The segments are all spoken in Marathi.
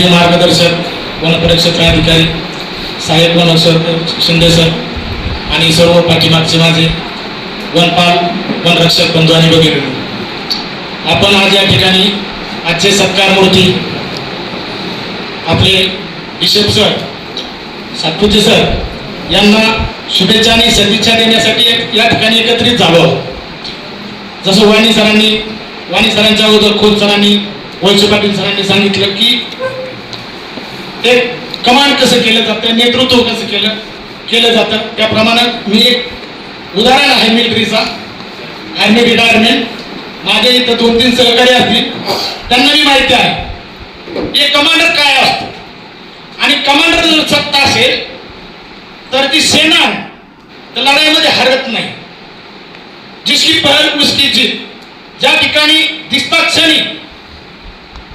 माझे मार्गदर्शक वनपरिक्षक अधिकारी साहेब वन सर शिंदे सर आणि सर्व पाठीमागचे माझे वनपाल वनरक्षक बंधू वगैरे. आपण आज या ठिकाणी आजचे सत्कार मूर्ती आपले बिशप सर सातपुते सर यांना शुभेच्छा आणि सदिच्छा देण्यासाठी या ठिकाणी एकत्रित झालो. जसं वाणी सरांनी वाणी सरांच्या अगोदर खोत सरांनी वैश्य पाटील सरांनी सांगितलं की ते कमांड कसं केलं जातं नेतृत्व कसं केलं केलं जातं त्याप्रमाणे मी एक उदाहरण आहे मिलिटरीचा. आर्मी रिटायरमेंट माझ्या इथं दोन तीन सहकारी असतील. त्यांना मी माहिती आहे. एक कमांडर काय असतो? आणि कमांडर जर सत्ता असेल तर ती सेना तर लढाईमध्ये हरत नाही. जिसकी पहल उसकी जीत. ज्या ठिकाणी दिसतात क्षणी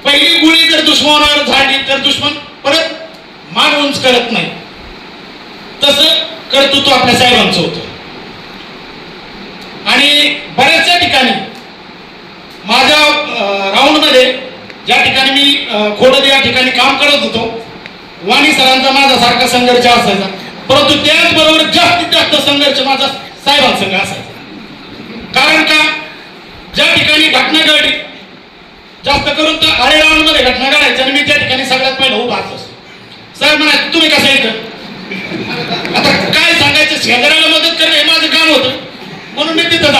पहिली गोळी जर दुश्मनावर झाली तर दुश्मन परत मान उंच करत नाही. तसं कर्तृत्व आपल्या साहेबांचं होतं. आणि बऱ्याचशा ठिकाणी माझ्या राऊंडमध्ये ज्या ठिकाणी मी खोडद या ठिकाणी काम करत होतो वाणी सरांचा माझा सारखा संघर्ष असायचा. परंतु त्याचबरोबर जास्तीत जास्त संघर्ष माझा साहेबांसंग असायचा. कारण का? ज्या ठिकाणी घटना घडली जास्त करून तर आळे राऊंडमध्ये घटना घडायच्या आणि मी त्या ठिकाणी सगळ्यात पहिला उभा असतो साहेब म्हणायचे तुम्ही कसं येतं आता काय सांगायचं शेजाऱ्याला मदत करणं हे माझं काम होतं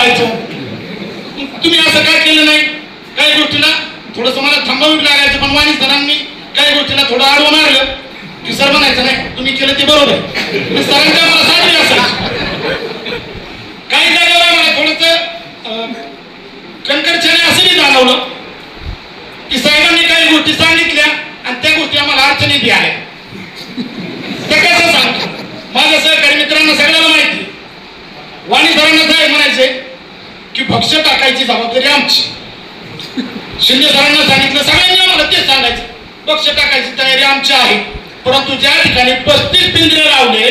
म्हणून तुम्ही असं काय केलं नाही? काही गोष्टीला थोडस मला थांबावी लागायचं पण वाणी सरांनी काही गोष्टीला थोडं आडवं मारलं. की सर म्हणायचं नाही तुम्ही केलं ते बरोबर. आहे मी सरांच्या मला साधी असं काही जागेवर मला थोडस कणकरछाने असं मी जाणवलं. की साहेबांनी काही गोष्टी सांगितल्या आणि त्या गोष्टी आम्हाला अडचणी आहेत आल्या त्या कसं सांगतो माझ्या सहकारी मित्रांना सगळ्याला माहिती वाणी सरांना साहेब म्हणायचे की भक्ष टाकायची जबाबदारी आमची शिंदे सरांना सांगितलं सगळ्यांनी आम्हाला तेच सांगायचं. पक्ष टाकायची तयारी आमची आहे. परंतु ज्या ठिकाणी पस्तीस पिंजरे लावले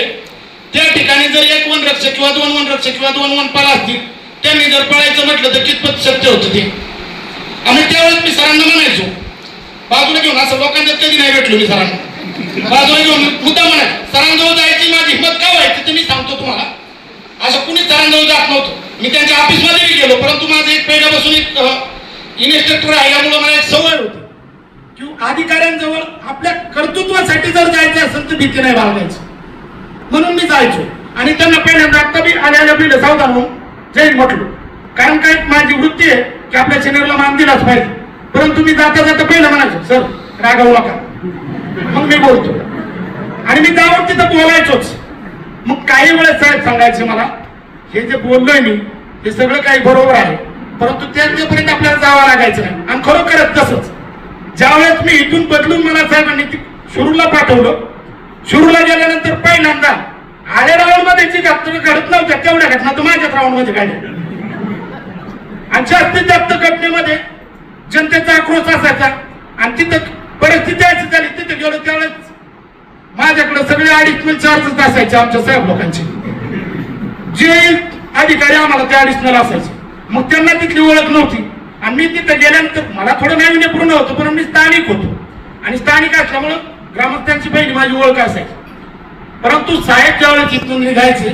त्या ठिकाणी जर एक वन रक्षक किंवा दोन वन रक्षक किंवा दोन वन पाला असतील त्यांनी जर पळायचं म्हटलं तर कितपत सत्य होतं ते? आणि त्यावेळेस मी सरांना म्हणायचो बाजूला घेऊन असं लोकांच्यात कधी नाही भेटलो मी सरांना. बाजूला घेऊन मुद्दा म्हणायचं सरांजवळ जायची माझी हिंमत का व्हायची? ते मी सांगतो तुम्हाला. असं कुणीच सरांजवळ जात नव्हतं. मी त्यांच्या ऑफिसमध्येही गेलो परंतु माझं एक पहिल्यापासून एक इन्स्ट्रक्टर आहे यामुळे मला एक सवय होती की अधिकाऱ्यांजवळ आपल्या कर्तृत्वासाठी जर जायचं असेल तर भीती नाही बाळगायची. म्हणून मी जायचो. आणि त्यांना पहिल्यांदा आता मी आल्याला बी सावधान होऊन जैन म्हटलो. कारण काय माझी वृत्ती आहे की आपल्या सिनियरला मान दिलाच पाहिजे. परंतु मी जाता जाता पहिलं म्हणायचो सर रागावू नका. मग मी बोलतो. आणि मी जावं तिथं बोलायचोच. मग काही वेळेस साहेब सांगायचे मला हे जे बोललोय मी हे सगळं काही बरोबर आहे. परंतु त्यांच्यापर्यंत आपल्याला जावं लागायचं नाही. आणि खरोखरच तसंच. ज्यावेळेस मी इथून बदलून मला साहेबांनी सुरूला पाठवलं शुरूला गेल्यानंतर पहिल्यांदा आले राऊंडमध्ये जी घटना घडत नव्हत्या तेवढ्या घटना तर माझ्याच राऊंडमध्ये घडल्या. आणि जास्तीत जास्त घटनेमध्ये जनतेचा आक्रोश असायचा. आणि तिथं परिस्थिती अशी झाली तिथे गेलो त्यावेळेस माझ्याकडे सगळे अडिशनल चार्जेस असायचे आमच्या साहेब लोकांचे. जे अधिकारी आम्हाला ते अडिशनल असायचे. मग त्यांना तिथली ओळख नव्हती. आणि मी तिथं गेल्यानंतर मला थोडं नाविन्यपूर्ण होतं पण मी स्थानिक होतो. आणि स्थानिक असल्यामुळं ग्रामस्थांची पहिली माझी ओळख असायची. परंतु साहेब ज्यावेळेस इथून निघायचे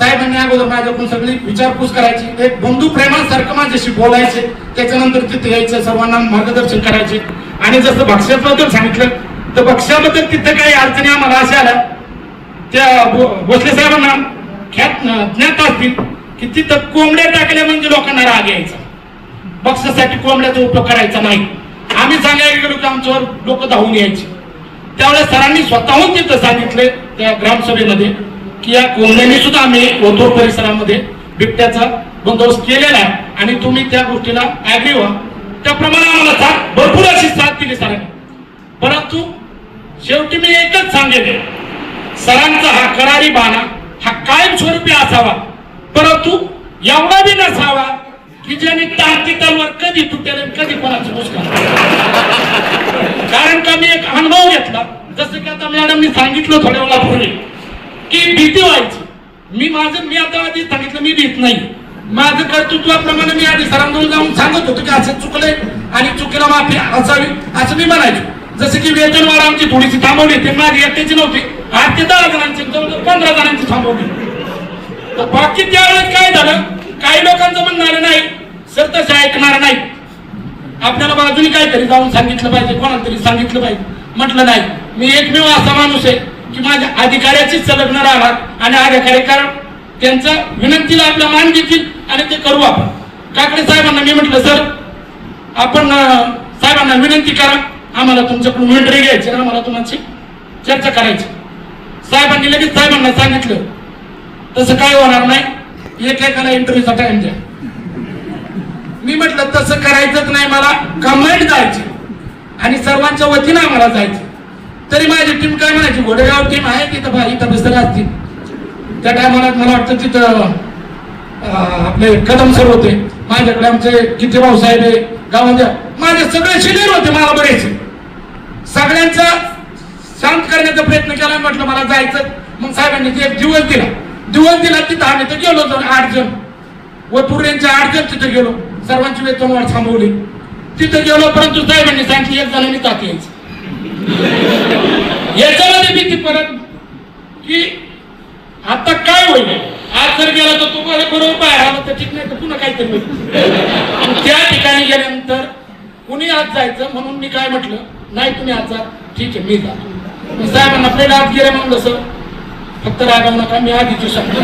साहेबांनी अगोदर माझ्याकडून सगळी विचारपूस करायची. एक बंधू प्रेमासारखं माझ्याशी बोलायचे. त्याच्यानंतर तिथे यायचं सर्वांना मार्गदर्शन करायचे. आणि जसं भक्ष्याबद्दल सांगितलं तर भक्ष्याबद्दल तिथं काही अडचणी आम्हाला अशा आल्या. त्या भोसले साहेबांना ख्यात ज्ञात असतील. की तिथं कोंबड्या टाकल्या म्हणजे लोकांना राग यायचा. बक्षासाठी कोंबड्याचा उपयोग करायचा नाही. आम्ही सांगायला गेलो की आमच्यावर लोक धावून यायचे. त्यावेळेस सरांनी स्वतःहून तिथं सांगितले त्या ग्रामसभेमध्ये की या कोंबड्यांनी सुद्धा आम्ही ओतूर परिसरामध्ये बिबट्याचा बंदोबस्त केलेला आहे आणि तुम्ही त्या गोष्टीला ऍग्री व्हा. त्याप्रमाणे आम्हाला साथ भरपूर अशी साथ दिली सरांनी. परंतु शेवटी मी एकच सांगेन. सरांचा हा करारी बाणा हा कायमस्वरूपी असावा. परंतु एवढा बी नसावा की ज्याने टाकी तलवार कधी तुटेल कधी कोणाचं मुस्कान कारण का मी एक अनुभव घेतला. जसं की आता मॅडमनी सांगितलं थोड्या वेळापूर्वी की भीती व्हायची. मी माझं मी आता आधी सांगितलं मी भीत नाही. माझं कर्तृत्वाप्रमाणे मी आधी सरांजवळ जाऊन सांगत होतो की असं चुकलंय आणि चुकीला माफी असावी असं मी म्हणायचो. जसं की वेतनवाढ आमची थोडीशी थांबवली ते माझी एकट्याची नव्हती. आठ ते दहा जणांची जवळजवळ पंधरा जणांची थांबवली. तर बाकी त्यावेळेस काय झालं? काही लोकांचं म्हणणं आलं नाही. सर तसे ऐकणार नाही. आपल्याला बाजूने काहीतरी जाऊन सांगितलं पाहिजे कोणाला तरी सांगितलं पाहिजे. म्हटलं नाही. मी एकमेव असा माणूस आहे की माझ्या अधिकाऱ्याचीच संलग्न राहणार आणि अधिकारी कारण त्यांचा विनंतीला आपल्या मान घेतील आणि ते करू आपण. काकडे साहेबांना मी म्हटलं सर आपण साहेबांना विनंती करा. आम्हाला तुमच्याकडून मेंढरी घ्यायची आम्हाला तुमची चर्चा करायची. साहेबांनी लगेच साहेबांना सांगितलं तसं काय होणार नाही. एकेकाला इंटरव्ह्यूचा टाइम द्या. मी म्हटलं तसं करायचंच नाही मला. कमेंट जायची आणि सर्वांच्या वतीनं आम्हाला जायचं. तरी माझी टीम काय म्हणायची? घोडेगाव टीम आहे तिथं भाई इथं बसले असतील. त्या टायमाला मला वाटतं तिथं आपले कदम सर होते. माझ्याकडे आमचे किती भाऊसाहेब आहे गावाच्या माझे सगळे शिलेर होते मला बरेचसे सगळ्यांचा शांत करण्याचा प्रयत्न केला म्हटलं मला जायचं. मग साहेबांनी ते एक दिवस दिला. दिवस दिला तिथं आम्ही तर गेलो जण आठ जण. व यांच्या आठ जण तिथं गेलो. सर्वांची वेतनवाढ थांबवली. तिथं गेलो परंतु साहेबांनी सांगितलं एक जणांनी ताक यायचं. याच्यामध्ये भीती परत की आता काय होईल? आज जर गेला तर तो बरोबर बाहेर आला तर ठीक नाही तर पुन्हा काहीतरी होईल. त्या ठिकाणी गेल्यानंतर कुणी आज जायचं म्हणून मी काय म्हटलं नाही तुम्ही आज जा ठीक आहे मी जा. मग साहेबांना पहिला आत गेले म्हणलं सर फक्त रागावू नका मी आधीची शकतो.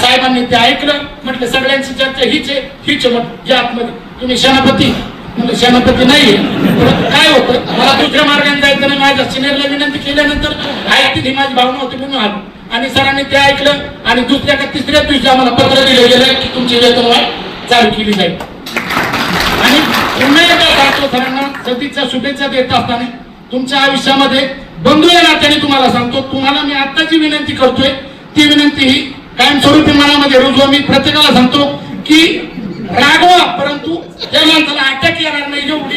साहेबांनी ते ऐकलं म्हटलं सगळ्यांची चर्चा हीच आहे हीच आहे म्हटलं या आतमध्ये. तुम्ही सेनापती? म्हणलं सेनापती नाहीये काय होतं? मला दुसऱ्या मार्गाने जायचं नाही माझ्या सिनियरला विनंती केल्यानंतर ऐकतील ही माझी भावना होती म्हणून आलो. आणि सरांनी ते ऐकलं आणि दुसऱ्या का तिसऱ्या दिवशी आम्हाला पत्र दिलं गेलं की तुमची वेतनवाढ चालू केली जाईल. आणि पुन्हा एकदा सरांना सतीच्या शुभेच्छा देत असताना तुमच्या आयुष्यामध्ये बंधू या नात्याने तुम्हाला सांगतो तुम्हाला मी आत्ताची विनंती करतोय ती विनंती ही कायमस्वरूपी मनामध्ये रुजवा. मी प्रत्येकाला सांगतो की रागवा परंतु त्या माणसाला अटॅक येणार नाही एवढी